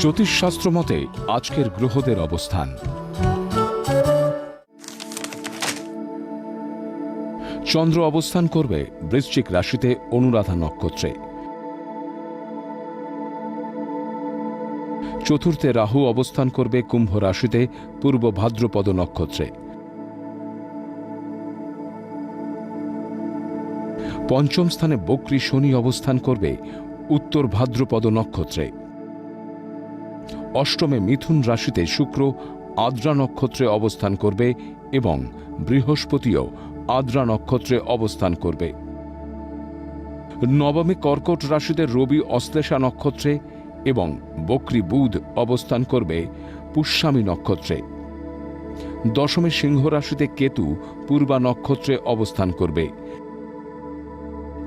জ্যোতিষশাস্ত্র মতে আজকের গ্রহদের অবস্থান। চন্দ্র অবস্থান করবে বৃশ্চিক রাশিতে অনুরাধা নক্ষত্রে। চতুর্থে রাহু অবস্থান করবে কুম্ভ রাশিতে, পূর্ব ভাদ্রপদ নক্ষত্রে। পঞ্চম স্থানে বক্রী শনি অবস্থান করবে, উত্তর ভাদ্রপদ নক্ষত্রে। অষ্টমে মিথুন রাশিতে শুক্র আদ্রা নক্ষত্রে অবস্থান করবে এবং বৃহস্পতিও আদ্রা নক্ষত্রে অবস্থান করবে। নবমে কর্কট রাশিতে রবি অশ্লেষা নক্ষত্রে এবং বক্রী বুধ অবস্থান করবে পুষ্যামী নক্ষত্রে। দশমে সিংহ রাশিতে কেতু পূর্বা নক্ষত্রে অবস্থান করবে।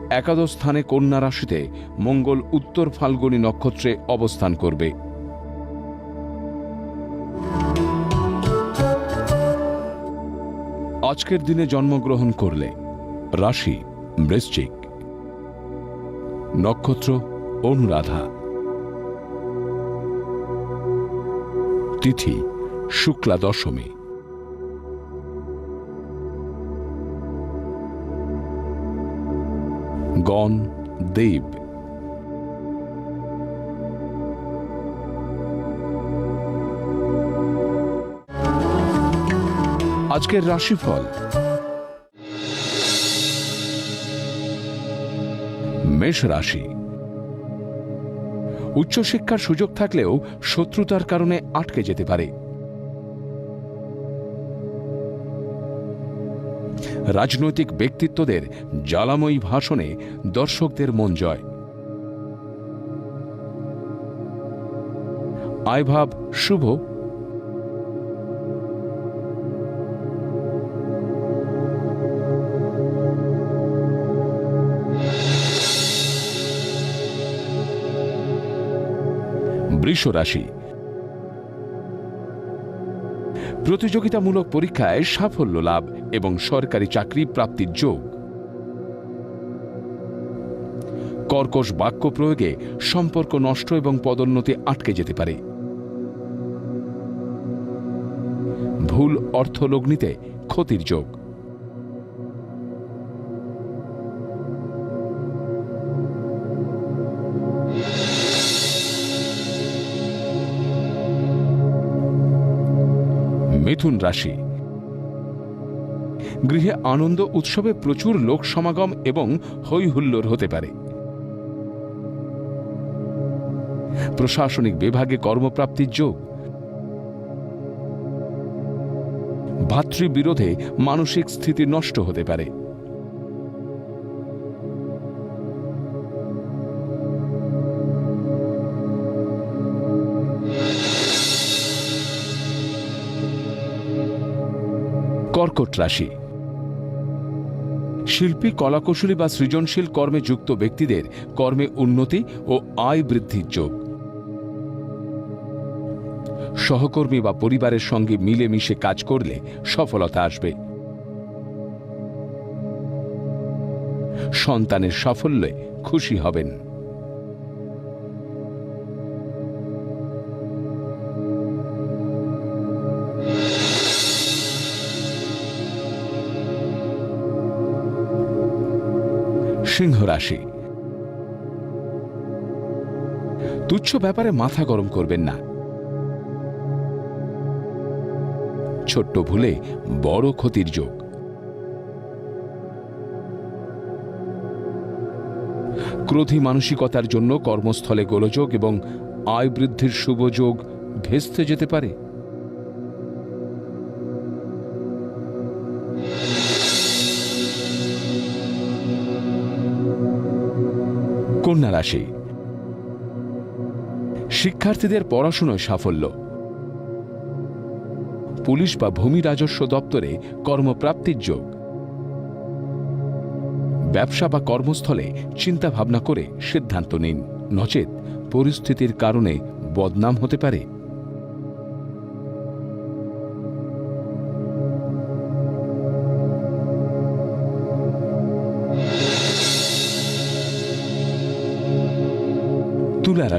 একাদশ স্থানে কন্যা রাশিতে মঙ্গল উত্তর ফাল্গুনী নক্ষত্রে অবস্থান করবে। আজকের দিনে জন্মগ্রহণ করলে। রাশি বৃশ্চিক। নক্ষত্র অনুরাধা। তিথি শুক্লা দশমী। গণ দেব। আজকের রাশিফল। মেষ রাশি। উচ্চশিক্ষার সুযোগ থাকলেও শত্রুতার কারণে আটকে যেতে পারে। রাজনৈতিক ব্যক্তিত্বদের জ্বালাময়ী ভাষণে দর্শকদের মন জয়। আয়ভাব শুভ বৃষ রাশি। প্রতিযোগিতামূলক পরীক্ষায় সাফল্য লাভ এবং সরকারি চাকরি প্রাপ্তির যোগ। কর্কশ বাক্য প্রয়োগে সম্পর্ক নষ্ট এবং পদোন্নতি আটকে যেতে পারে। ভুল অর্থলগ্নিতে ক্ষতির যোগ। মিথুন রাশি। গৃহে আনন্দ উৎসবে প্রচুর লোক সমাগম এবং হৈ হুল্লোড় হতে পারে। প্রশাসনিক বিভাগে কর্মপ্রাপ্তির যোগ। ভাতৃবিরোধে মানসিক স্থিতি নষ্ট হতে পারে। কর্কট রাশি। শিল্পী, কলাকুশলী বা সৃজনশীল কর্মে যুক্ত ব্যক্তিদের কর্মে উন্নতি ও আয় বৃদ্ধির যোগ। সহকর্মী বা পরিবারের সঙ্গে মিলেমিশে কাজ করলে সফলতা আসবে। সন্তানের সাফল্যে খুশি হবেন। সিংহ রাশি। তুচ্ছ ব্যাপারে মাথা গরম করবেন না। ছোট্ট ভুলে বড় ক্ষতির যোগ। ক্রোধী মানসিকতার জন্য কর্মস্থলে গোলযোগ এবং আয় বৃদ্ধির শুভ যোগ ভেস্তে যেতে পারে। কন্যা রাশি। শিক্ষার্থীদের পড়াশুনোয় সাফল্য। পুলিশ বা ভূমি রাজস্ব দপ্তরে কর্মপ্রাপ্তির যোগ। ব্যবসা বা কর্মস্থলে চিন্তা ভাবনা করে সিদ্ধান্ত নিন। নচেত পরিস্থিতির কারণে বদনাম হতে পারে।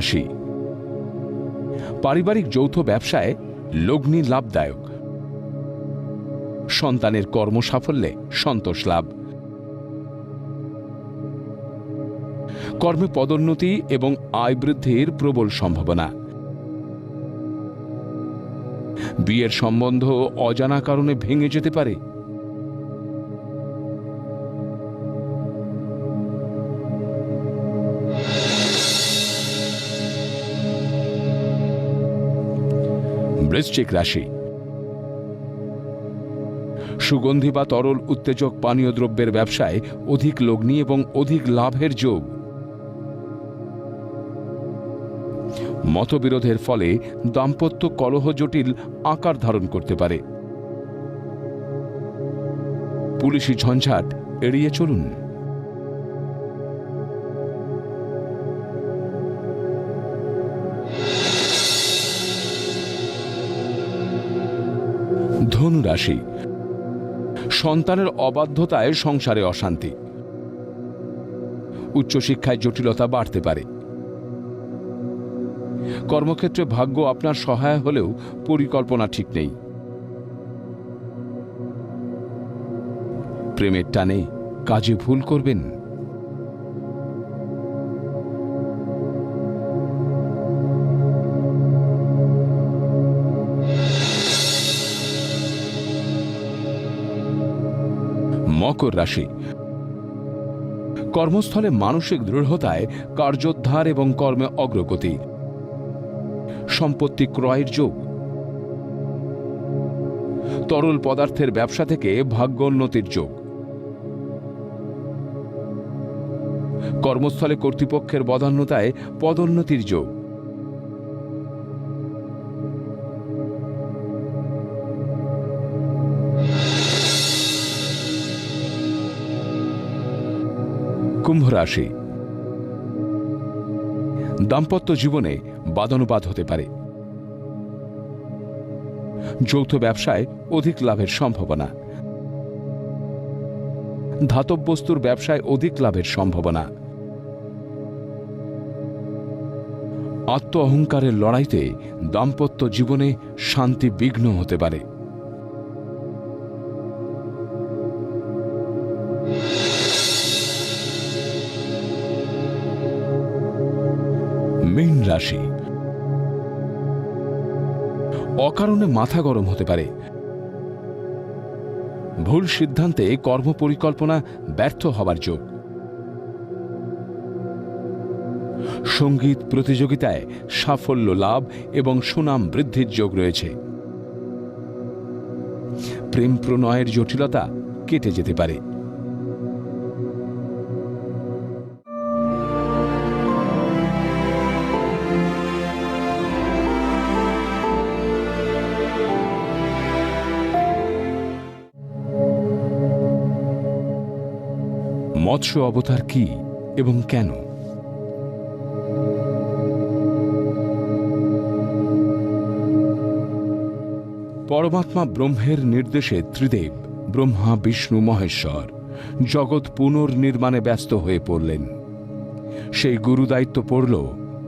রাশি পারিবারিক যৌথ ব্যবসায় লগ্নি লাভদায়ক। সন্তানের কর্ম সাফল্যে সন্তোষ লাভ। কর্মে পদোন্নতি এবং আয় বৃদ্ধির প্রবল সম্ভাবনা। বিয়ের সম্বন্ধ অজানা কারণে ভেঙে যেতে পারে বৃশ্চিক রাশি। সুগন্ধি বা তরল উত্তেজক পানীয় দ্রব্যের ব্যবসায় অধিক লগ্নি এবং অধিক লাভের যোগ। মতবিরোধের ফলে দাম্পত্য কলহ জটিল আকার ধারণ করতে পারে। পুলিশি ঝঞ্ঝাট এড়িয়ে চলুন। ধনু রাশি সন্তানের অবাধ্যতায় সংসারে অশান্তি। উচ্চশিক্ষায় জটিলতা বাড়তে পারে। কর্মক্ষেত্রে ভাগ্য আপনার সহায় হলেও পরিকল্পনা ঠিক নেই। প্রেমের টানে কাজে ভুল করবেন। মকর রাশি। কর্মস্থলে মানসিক দৃঢ়তায় কার্যোদ্ধার এবং কর্মে অগ্রগতি। সম্পত্তি ক্রয়ের যোগ। তরল পদার্থের ব্যবসা থেকে ভাগ্যোন্নতির যোগ। কর্মস্থলে কর্তৃপক্ষের বদান্যতায় পদোন্নতির যোগ। কুম্ভ রাশি। দাম্পত্য জীবনে বাদানুবাদ হতে পারে। যৌথ ব্যবসায় অধিক লাভের সম্ভাবনা। ধাতব বস্তুর ব্যবসায় অধিক লাভের সম্ভাবনা। আত্ম অহংকারের লড়াইতে দাম্পত্য জীবনে শান্তি বিঘ্ন হতে পারে। রাশি অকারণে মাথা গরম হতে পারে। ভুল সিদ্ধান্তে কর্মপরিকল্পনা ব্যর্থ হবার যোগ। সংগীত প্রতিযোগিতায় সাফল্য লাভ এবং সুনাম বৃদ্ধির যোগ রয়েছে। প্রেম প্রণয়ের জটিলতা কেটে যেতে পারে। মৎস্য অবতার কি এবং কেন? পরমাত্মা ব্রহ্মের নির্দেশে ত্রিদেব, ব্রহ্মা, বিষ্ণু, মহেশ্বর, জগৎ পুনর্নির্মাণে ব্যস্ত হয়ে পড়লেন। সেই গুরুদায়িত্ব পড়ল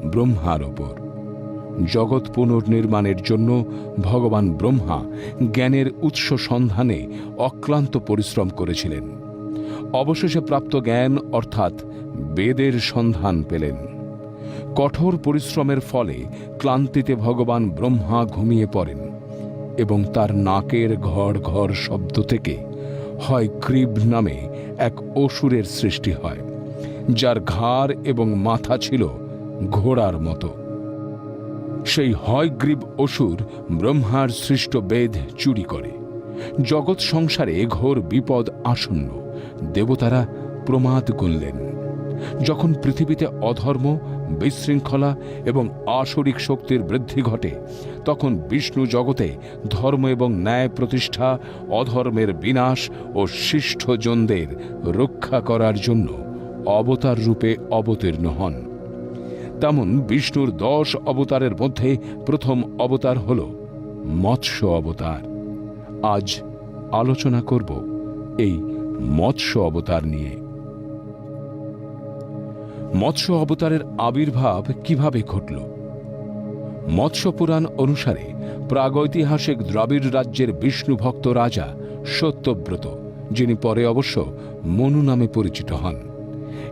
ব্রহ্মার ওপর। জগৎ পুনর্নির্মাণের জন্য ভগবান ব্রহ্মা জ্ঞানের উৎস সন্ধানে অক্লান্ত পরিশ্রম করেছিলেন। অবশেষে প্রাপ্ত জ্ঞান, অর্থাৎ বেদের সন্ধান পেলেন। কঠোর পরিশ্রমের ফলে ক্লান্তিতে ভগবান ব্রহ্মা ঘুমিয়ে পড়েন এবং তার নাকের ঘর ঘর শব্দ থেকে হয় ক্রিব নামে এক অসুরের সৃষ্টি হয়, যার ঘাড় এবং মাথা ছিল ঘোড়ার মতো। সেই হয়গ্রীব অসুর ব্রহ্মার সৃষ্ট বেদ চুরি করে। জগৎ সংসারে ঘোর বিপদ আসন্ন। দেবতারা প্রমাদ গুনলেন। যখন পৃথিবীতে অধর্ম, বিশৃঙ্খলা এবং আসরিক শক্তির বৃদ্ধি ঘটে, তখন বিষ্ণু জগতে ধর্ম এবং ন্যায় প্রতিষ্ঠা, অধর্মের বিনাশ ও শিষ্টজনদের রক্ষা করার জন্য অবতার রূপে অবতীর্ণ হন। তেমন বিষ্ণুর দশ অবতারের মধ্যে প্রথম অবতার হল মৎস্য অবতার। আজ আলোচনা করব এই মৎস্য অবতার নিয়ে। মৎস্য অবতারের আবির্ভাব কীভাবে ঘটল? মৎস্য পুরাণ অনুসারে প্রাগৈতিহাসিক দ্রাবিড় রাজ্যের বিষ্ণু ভক্ত রাজা সত্যব্রত, যিনি পরে অবশ্য মনু নামে পরিচিত হন,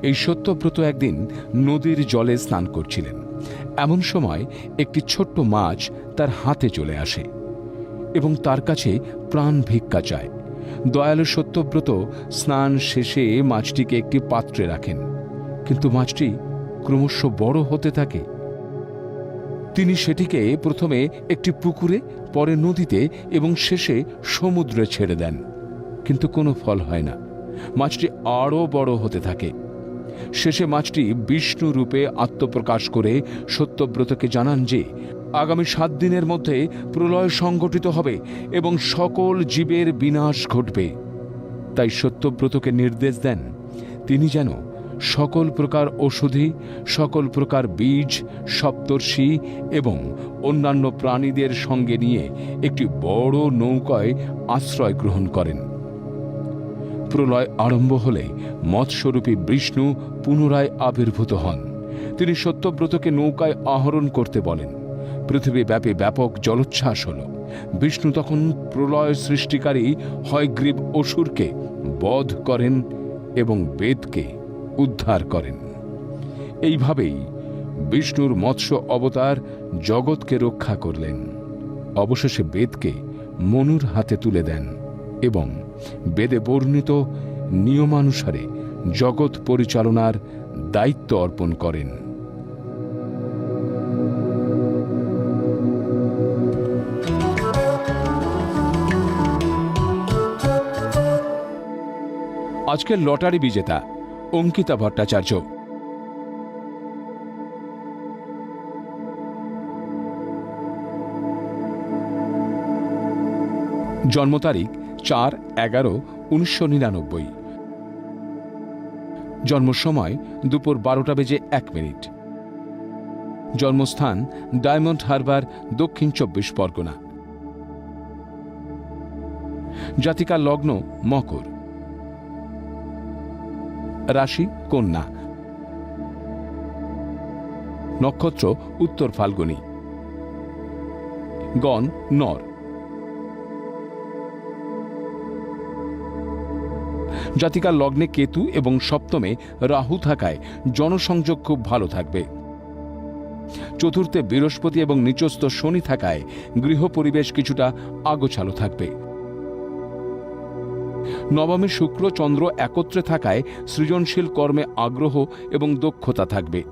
এই সত্যব্রত একদিন নদীর জলে স্নান করছিলেন। এমন সময় একটি ছোট্ট মাছ তার হাতে চলে আসে এবং তার কাছে প্রাণ ভিক্ষা চায়। দয়ালু সত্যব্রত স্নান শেষে মাছটিকে একটি পাত্রে রাখেন। কিন্তু মাছটি ক্রমশ বড় হতে থাকে। তিনি সেটিকে প্রথমে একটি পুকুরে, পরে নদীতে এবং শেষে সমুদ্রে ছেড়ে দেন। কিন্তু কোনো ফল হয় না। মাছটি আরও বড় হতে থাকে। শেষে মাছটি বিষ্ণু রূপে আত্মপ্রকাশ করে সত্যব্রতকে জানান যে আগামী সাত দিনের মধ্যে প্রলয় সংগঠিত হবে এবং সকল জীবের বিনাশ ঘটবে। তাই সত্যব্রতকে নির্দেশ দেন, তিনি যেন সকল প্রকার ওষুধি, সকল প্রকার বীজ, সপ্তর্ষি এবং অন্যান্য প্রাণীদের সঙ্গে নিয়ে একটি বড় নৌকায় আশ্রয় গ্রহণ করেন। প্রলয় আরম্ভ হলে মৎস্বরূপী বিষ্ণু পুনরায় আবির্ভূত হন। তিনি সত্যব্রতকে নৌকায় আহরণ করতে বলেন। পৃথিবীব্যাপী ব্যাপক জলোচ্ছ্বাস হল। বিষ্ণু তখন প্রলয় সৃষ্টিকারী হয়গ্রীব অসুরকে বধ করেন এবং বেদকে উদ্ধার করেন। এইভাবেই বিষ্ণুর মৎস্য অবতার জগৎকে রক্ষা করলেন। অবশেষে বেদকে মনুর হাতে তুলে দেন এবং বেদে বর্ণিত নিয়মানুসারে জগৎ পরিচালনার দায়িত্ব অর্পণ করেন। আজকের লটারি বিজেতা অঙ্কিতা ভট্টাচার্য। জন্ম তারিখ চার এগারো উনিশশো নিরানব্বই। জন্ম সময় দুপুর বারোটা বেজে এক মিনিট। জন্মস্থান ডায়মন্ড হারবার দক্ষিণ চব্বিশ পরগনা। জাতিকার লগ্ন মকর। রাশি, কন্যা। নক্ষত্র, উত্তর ফাল্গুনী। গণ, নর। জাতিকার লগ্নে কেতু এবং সপ্তমে রাহু থাকায় জনসংযোগ খুব ভালো থাকবে। চতুর্থে বৃহস্পতি এবং নিচস্থ শনি থাকায় গৃহ পরিবেশ কিছুটা আগোছালো থাকবে। নবমে শুক্র চন্দ্র একত্রে থাকায় সৃজনশীল কর্মে আগ্রহ এবং দক্ষতা থাকবে।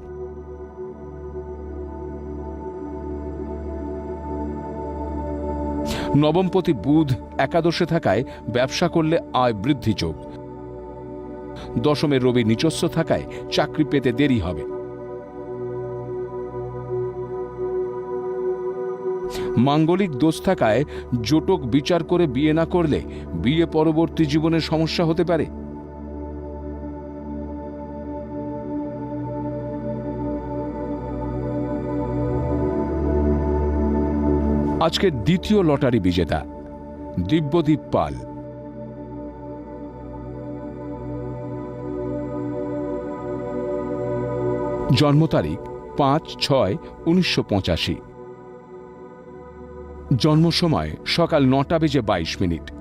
নবমপতি বুধ একাদশে থাকায় ব্যবসা করলে আয় বৃদ্ধি যোগ। দশমে রবি নিচস্ব থাকায় চাকরি পেতে দেরি হবে। মাঙ্গলিক দোষ থাকায় জোটক বিচার করে বিয়ে না করলে বিয়ে পরবর্তী জীবনে সমস্যা হতে পারে। আজকের দ্বিতীয় লটারি বিজেতা, দিব্যদীপ পাল। জন্ম তারিখ পাঁচ ছয় উনিশশো পঁচাশি। জন্ম সময় সকাল নটা বেজে বাইশ মিনিট।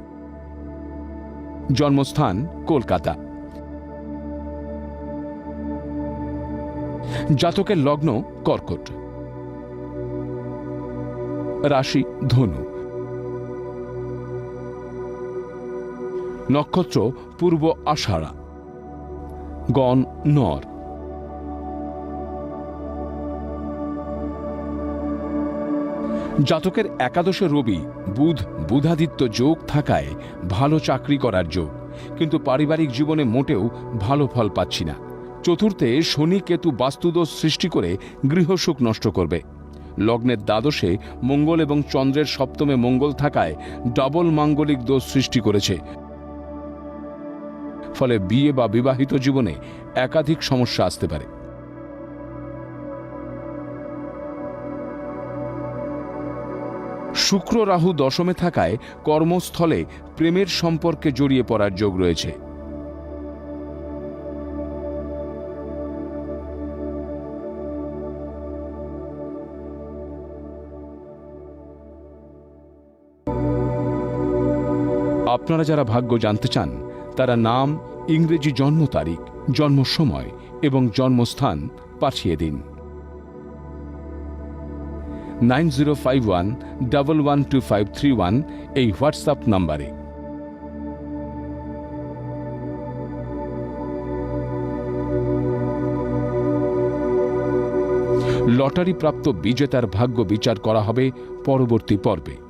জন্মস্থান কলকাতা। জাতকের লগ্ন কর্কট। রাশি ধনু। নক্ষত্র পূর্ব আষাঢ়া। গণ নর। জাতকের একাদশে রবি, বুধ, বুধাদিত্য যোগ থাকায় ভালো চাকরি করার যোগ। কিন্তু পারিবারিক জীবনে মোটেও ভালো ফল পাচ্ছি না। চতুর্থে শনি কেতু বাস্তুদোষ সৃষ্টি করে গৃহসুখ নষ্ট করবে। লগ্নের দ্বাদশে মঙ্গল এবং চন্দ্রের সপ্তমে মঙ্গল থাকায় ডবল মাঙ্গলিক দোষ সৃষ্টি করেছে। ফলে বিয়ে বা বিবাহিত জীবনে একাধিক সমস্যা আসতে পারে। শুক্র রাহু দশমে থাকায় কর্মস্থলে প্রেমের সম্পর্কে জড়িয়ে পড়ার যোগ রয়েছে। আপনারা যারা ভাগ্য জানতে চান, তারা নাম, ইংরেজি জন্ম তারিখ, জন্ম সময় এবং জন্মস্থান পাঠিয়ে দিন। Nine zero five one double one two five three one এই হোয়াটসঅ্যাপ নম্বরে। লটারি প্রাপ্ত বিজেতার ভাগ্য বিচার করা হবে পরবর্তী পর্বে।